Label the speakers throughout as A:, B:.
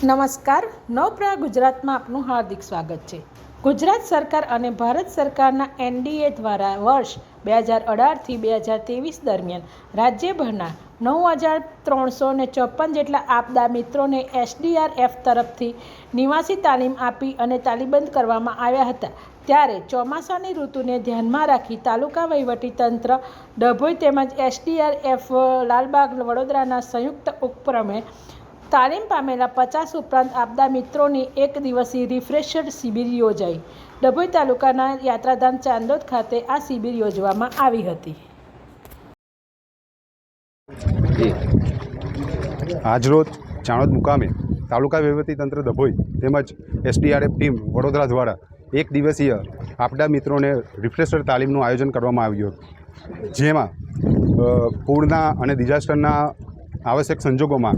A: નમસ્કાર. નવપ્રા ગુજરાતમાં આપનું હાર્દિક સ્વાગત છે. ગુજરાત સરકાર અને ભારત સરકારના એનડીએ દ્વારા વર્ષ બે હજાર અઢારથી બે હજાર ત્રેવીસ દરમિયાન રાજ્યભરના નવ હજાર ત્રણસો ને ચોપન જેટલા આપદા મિત્રોને એસડીઆરએફ તરફથી નિવાસી તાલીમ આપી અને તાલીબંધ કરવામાં આવ્યા હતા. ત્યારે ચોમાસાની ઋતુને ધ્યાનમાં રાખી તાલુકા વહીવટીતંત્ર ડભોઈ તેમજ એસડીઆરએફ, લાલબાગ, વડોદરાના સંયુક્ત ઉપક્રમે તાલીમ પામેલા પચાસ ઉપરાંત આપદા મિત્રોની એક દિવસીય રિફ્રેશર શિબિર યોજાઈ. ડભોઈ તાલુકાના યાત્રાધામ ચાંદોદ ખાતે આ શિબિર યોજવામાં આવી હતી.
B: આજરોજ ચાણોદ મુકામે તાલુકા તંત્ર ડભોઈ તેમજ એસડીઆરએફ ટીમ વડોદરા દ્વારા એક દિવસીય આપડા મિત્રોને રિફ્રેશર તાલીમનું આયોજન કરવામાં આવ્યું હતું. જેમાં પૂરના અને ડિઝાસ્ટરના આવશ્યક સંજોગોમાં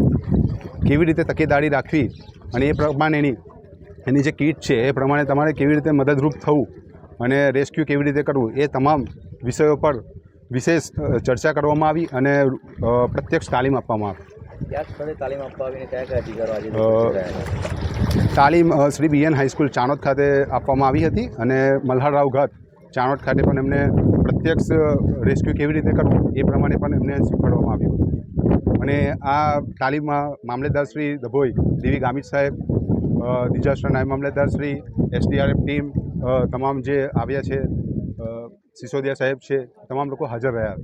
B: કેવી રીતે તકેદારી રાખવી અને એ પ્રમાણેની એની જે કીટ છે એ પ્રમાણે તમારે કેવી રીતે મદદરૂપ થવું અને રેસ્ક્યુ કેવી રીતે કરવું એ તમામ વિષયો પર વિશેષ ચર્ચા કરવામાં આવી અને પ્રત્યક્ષ તાલીમ આપવામાં આવી
C: તાલીમ આપવા આવીને કયા?
B: તાલીમ શ્રી બીએન હાઈસ્કૂલ ચાણોદ ખાતે આપવામાં આવી હતી અને મલ્હારરાવ ઘાટ ચાણોદ ખાતે પણ એમને પ્રત્યક્ષ રેસ્ક્યુ કેવી રીતે કરવું એ પ્રમાણે પણ એમને શીખવાડવામાં આવ્યું અને આ તાલીમમાં મામલેદાર શ્રી દભોઈ દેવી ગામિત સાહેબ ડિઝાસ્ટર નાયબ મામલેદાર શ્રી, એસડીઆરએફ ટીમ તમામ જે આવ્યા છે સિસોદિયા સાહેબ છે, તમામ લોકો હાજર રહ્યા.